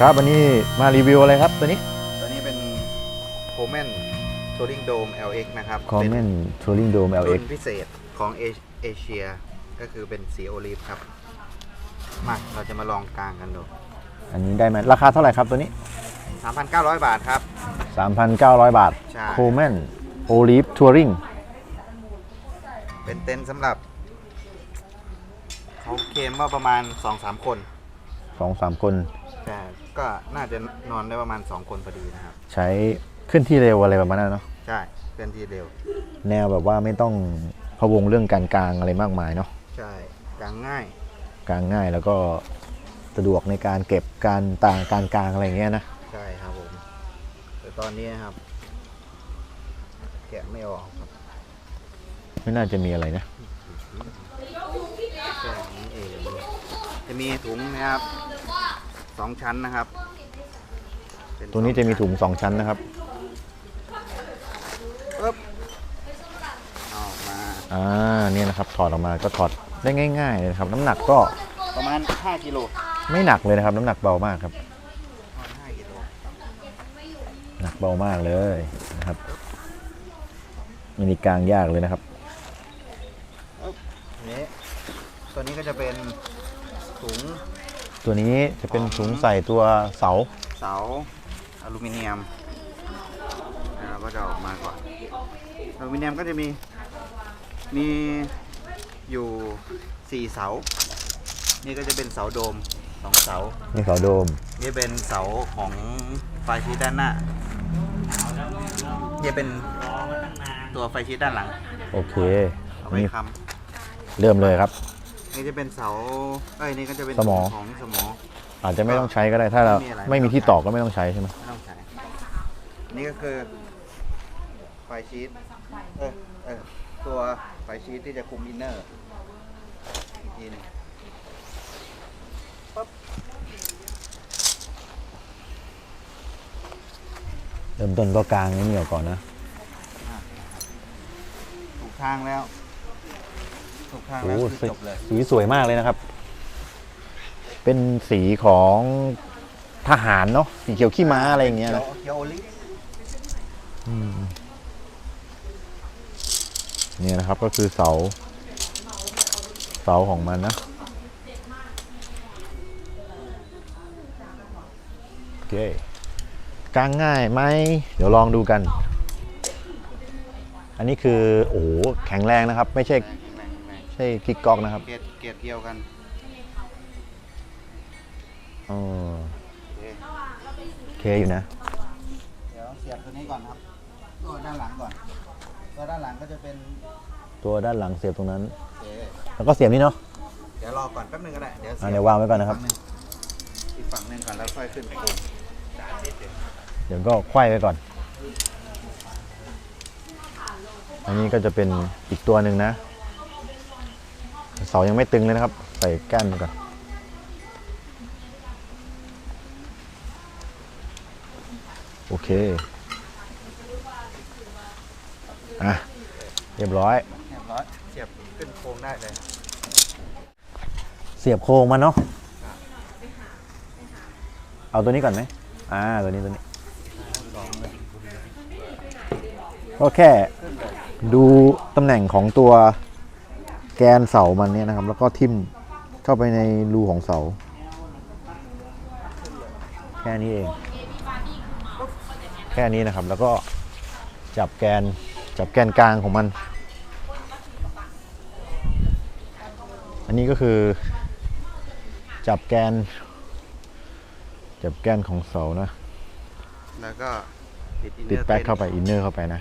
ครับวันนี้มารีวิวอะไรครับตัวนี้ตัวนี้เป็นโคเมนทัวริงโดม LX นะครับ Common Touring Dome เป็น LX รุ่นพิเศษของเอเอเชียก็คือเป็นสีโอลีฟครับ มาเราจะมาลองกลางกันดู อันนี้ได้ไหมราคาเท่าไหร่ครับตัวนี้ 3,900 บาทครับ 3,900 บาทใช่ Coleman Olive Touring เป็นเต็นท์สำหรับเขาเคลมว่าประมาณ 2-3 คน2-3คน แต่ก็น่าจะนอนได้ประมาณ 2 คนพอดีนะครับ ใช้ขึ้นที่เร็วอะไรประมาณนั้นเนาะใช่เคลื่อนที่เร็ว แนวแบบว่าไม่ต้องพะวงเรื่องการกลางอะไรมากมายเนาะใช่กลางง่าย กลางง่ายแล้วก็สะดวกในการเก็บการต่างการกลางอะไรอย่างเงี้ยนะใช่ครับผมแต่ตอนนี้นะครับ แกะไม่ออกครับไม่น่าจะมีอะไรนะแค่นี้เองจะมีถุงนะครับ สองชั้นนะครับเป็ตัวนี้จะมีสองถุง2ชั้นนะครับชั้นปึ๊บเอาออกมาอ่าเนี่ยนะครับถอดออกมาก็ถอดได้ง่ายๆเลยนะครับ น้ำหนักก็ประมาณ 5กิโลไม่หนักเลยนะครับ น้ำหนักเบามากครับ ประมาณ5กิโลหนักเบามากเลยนะครับมินิกลางยากเลยนะครับนี้ตัวนี้ก็จะเป็นถุง ตัวนี้จะเป็นถุงใส่ตัวเสา เสาอลูมิเนียมนะครับก็จะออกมาก่อนอลูมิเนียมก็จะมีมีอยู่สี่เสา นี่ก็จะเป็นเสาโดมสองเสา นี่เสาโดม นี่เป็นเสาของไฟชีตด้านหน้า นี่เป็นตัวไฟชีตด้านหลัง โอเค เอาไว้นี่ค้เริ่มเลยครับำ นี่จะเป็นเสาเอ้ยนี่ก็จะเป็นสมอ ของสมอ อาจจะไม่ต้องใช้ก็ได้ถ้าเราไม่มีอะไรไม่มีที่ต่อก็ไม่ต้องใช้ใช่ไหมไม่ต้องใช้นี่ก็คือไฟชีตเออเออตัวไฟชีตที่จะคุมอินเนอร์อีกทีหนึงเริ่มต้นก็กลางนี่ออกก่อนนะ ถูกทางแล้ว ถูกทางโอ้แล้วโหคือสีจบเลย สีสวยมากเลยนะครับ เป็นสีของทหารเนาะสีเขียวขี้ม้าอะไรอย่างเงี้ยนะเขียวโอลิฟอืมเนี่ยนะครับก็คือเสา เสาของมันนะโอเคกางง่ายไหมเดี๋ยวลองดูกัน อันนี้คือโอ้โหแข็งแรงนะครับ ไม่ใช่ แรงแรงแรงใช่กิ๊กก๊อกนะครับเกรดเกรดเดียวกันอ๋อโอเคโอเคอยู่นะ เดี๋ยวเสียบตัวนี้ก่อนครับตัวด้านหลังก่อน ตัวด้านหลังก็จะเป็นตัวด้านหลังเสียบตรงนั้นโอเคแล้วก็เสียบนี่เนาะเดี๋ยวรอก่อนแป๊บนึงก็ได้เดี๋ยวอะเดี๋ยววางไว้ก่อนนะครับ อีกฝั่งหนึ่งก่อนแล้วค่อยขึ้นโครงเดี๋ยวก็ไขว้ไว้ก่อน อันนี้ก็จะเป็นอีกตัวหนึ่งนะ เสายังไม่ตึงเลยนะครับ ใส่ก้านมันก่อนโอเค อะ เรียบร้อย เรียบร้อย เสียบขึ้นโครงได้เลย เสียบโครงมาเนาะ เอาตัวนี้ก่อนไหม อ่า ตัวนี้ตัวนี้ ก็แค่ดูตำแหน่งของตัว แกนเสามันเนี่ยนะครับ แล้วก็ทิ่มเข้าไปในรูของเสา แค่นี้เอง แค่นี้นะครับ แล้วก็จับแกนจับแกนกลางของมัน อันนี้ก็คือ จับแกน จับแกนของเสานะ แล้วก็ติดอินเนติดอร์แป๊กเข้าไป อินเนอร์เข้าไปนะ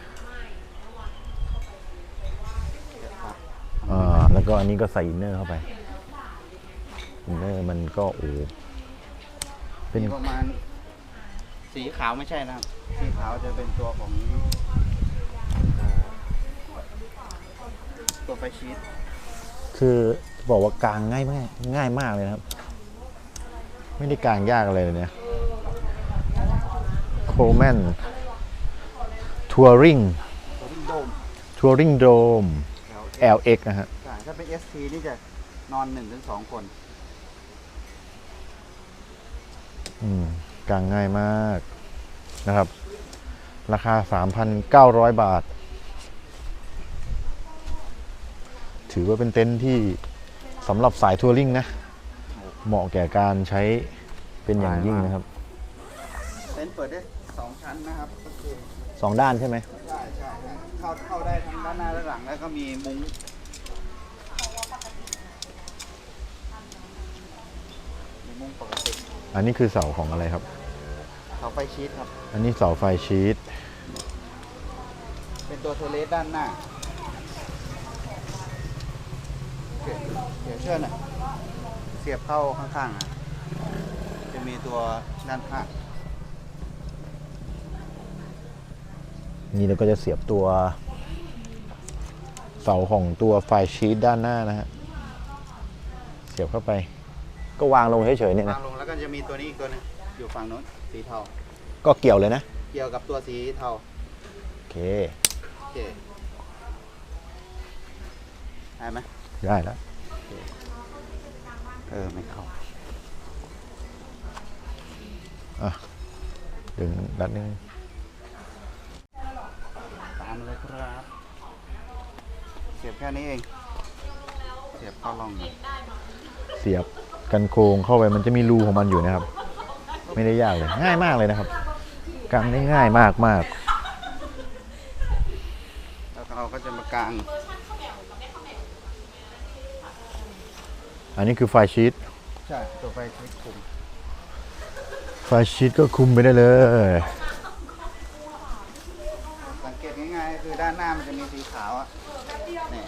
อ่าแล้ว ก็อันนี้ก็ใส่อินเนอร์เข้าไป อินเนอร์มันก็โอ้เป็นมีประมาณ สีขาวไม่ใช่นะครับ สีขาวจะเป็นตัวของเอ่อตัวไฟชีตคือบอกว่ากลางง่ายมากง่ายมากเลยนะครับ ไม่ได้กลางยากอะไรเลยเนี่ยโคแมนทัวริงตัวริงโดมทัวริงโดมแล้ว LX นะฮะใช่ถ้า เป็น ST นี่จะนอนหนึ่งถึงสองคน อืมกางง่ายมากนะครับ ราคา 3,900 บาท ถือว่าเป็นเต็นท์ที่สำหรับสายทัวริงนะ เหมาะแก่การใช้เป็นอย่างยิ่งนะครับ เต็นท์เปิดได้สองชั้นนะครับก็คือสองด้านใช่ไหม ใช่ใช่ใช่เข้าเข้าได้ทั้งด้านหน้าและหลังแล้วก็มีมุ้ง มีมุ้งปกติอันนี้คือเสาของอะไรครับ เสาไฟชีตครับ อันนี้เสาไฟชีตเป็นตัวโทเลสด้านหน้าเดี๋ยวเดี๋ยวเชื่อหน่อยเสียบเข้าข้างๆอะจะมีตัวด้านข้างนี่เราก็จะเสียบตัว เสาของตัวไฟชีตด้านหน้านะฮะ เสียบเข้าไป ก็วางลงเฉยๆเนี่ยนะ วางลงแล้วก็จะมีตัวนี้อีกตัวหนึงอยู่ฝั่งโน้นสีเทา ก็เกี่ยวเลยนะ เกี่ยวกับตัวสีเทาโอเค โอเคได้ไหมได้แล้ว เออไม่เข้า ดึงดัดนึง ตามเลยครับ เสียบแค่นี้เอง เสียบเข้าร่องนะเสียบ กันโครงเข้าไปมันจะมีรูของมันอยู่นะครับ ไม่ได้ยากเลยง่ายมากเลยนะครับกางได้ง่ายมากมากแล้วก็เราก็จะมากางอันนี้คือไฟชีตใช่ตัวไฟใช้คุมไฟชีตก็คุมไปได้เลย สังเกตง่ายๆคือด้านหน้ามันจะมีสีขาวอะนี่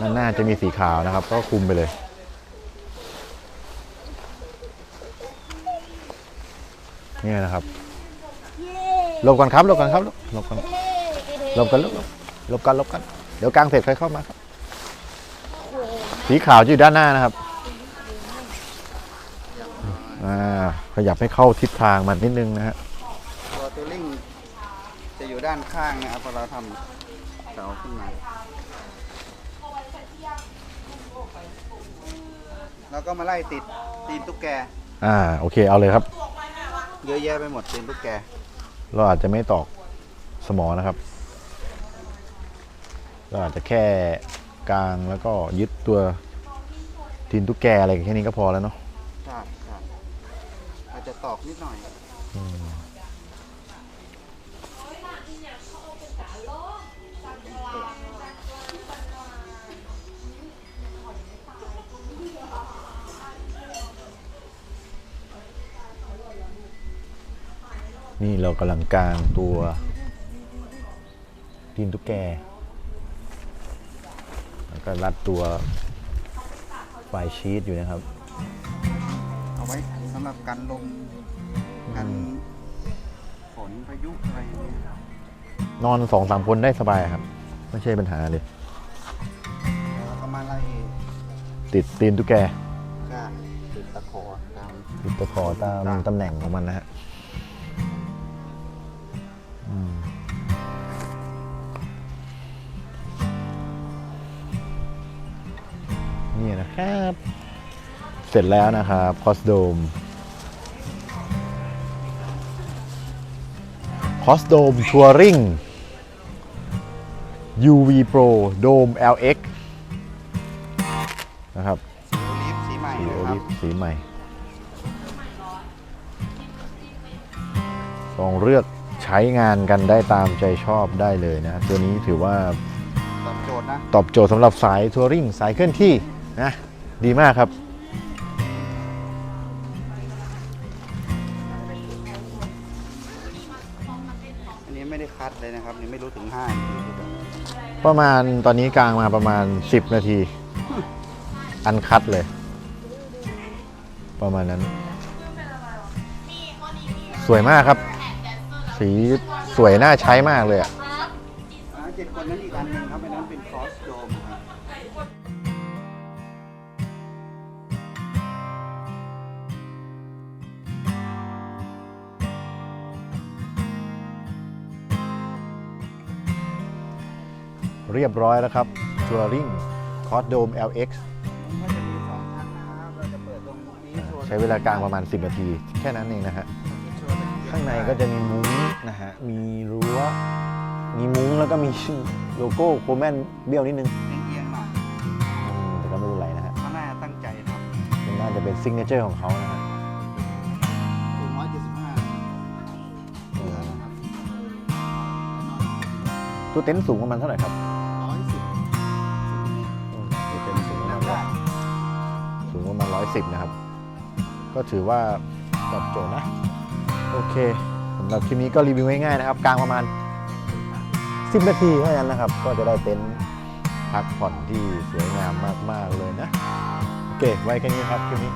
ด้านหน้าจะมีสีขาวนะครับ ก็คุมไปเลย นี่นะครับหลบกันครับหลบกันครับหลบกันหลบกันหลบหลบกันหลบกันเดี๋ยวกลางเสร็จค่อยเข้ามาครับ สีขาวจะอยู่ด้านหน้านะครับอ่าขยับให้เข้าทิศทางมันนิดนึงนะฮะตัวตัวลิงจะอยู่ด้านข้างนะครับพอเราทำเสาขึ้นมาแล้วก็มาไล่ติดตีนตุ๊กแก อ่า โอเค เอาเลยครับ เยอะแยะไปหมดตีนตุ๊กแก เราอาจจะไม่ตอกสมอนะครับ เราอาจจะแค่กลางแล้วก็ยึดตัวตีนตุ๊กแกอะไรแค่นี้ก็พอแล้วเนาะใช่ใช่อาจจะตอกนิดหน่อย นี่เรากำลังกลางตัวตีนตุ๊กแก แล้วก็รัดตัวไฟชีตอยู่นะครับ เอาไว้สำหรับกันลมกันฝนพายุอะไรอย่างเงี้ยนอนสองสามคนได้สบายครับ ไม่ใช่ปัญหาเลย แล้วก็มาไล่ติดตีนตุ๊กแก ก้านติดตะขอตาม ติดตะขอตามตำแหน่งของมันนะฮะอืม นี่นะครับ เสร็จแล้วนะครับคอสโดมคอสโดมทัวริง UV Pro Dome LX นะครับสีโอลิฟสีใหม่สีโอนะครัลิบฟสีใหม่ลองเลือก ใช้งานกันได้ตามใจชอบได้เลยนะ ตัวนี้ถือว่าตอบโจทย์นะตอบโจทย์สำหรับสายทัวริงสายเคลื่อนที่นะดีมากครับ อันนี้ไม่ได้คัดเลยนะครับนี่ไม่รู้ถึง5นาทีหรือเปล่าประมาณตอนนี้กลางมาประมาณ 10 นาที อันคัดเลย ประมาณนั้น สวยมากครับ สีสวยน่าใช้มากเลยอะอ่าเจ็ดคนนั้นอีกอันนึงครับอันนั้นเป็นคอสโดมครับเรียบร้อยแล้วครับทัวริงคอสโดม LX ใช้เวลากลางประมาณ 10 นาที แค่นั้นเองนะฮะ ข้างในก็จะมีมุ้งนะฮะ มีรั้ว มีมุ้งแล้วก็มีโลโก้โคแมนเบี้ยวนิดนึงเอียงๆหน่อยอืมแต่ก็ไม่เป็นไรนะฮะเขาน่าจะตั้งใจทมันน่าจะเป็นซิกเนเจอร์ของเขานะฮะำถึงร้อยเจ็ดสิบห้าอืมตัวเต็นท์สูงประมาณเท่าไหร่ครับร้อยสิบอืมตัวเต็นท์สูงประมานั่ณงได้สูงประมาณร้อยสิบนะครับ ก็ถือว่าตอบโจทย์นะ โอเคสำหรับคลิปนี้ก็รีวิวง่ายๆนะครับ กลางประมาณ 10 นาทีเท่านั้นนะครับ ก็จะได้เต็นท์พักผ่อนที่สวยงามมากๆเลยนะ โอเค ไว้แค่นี้ครับคลิปนี้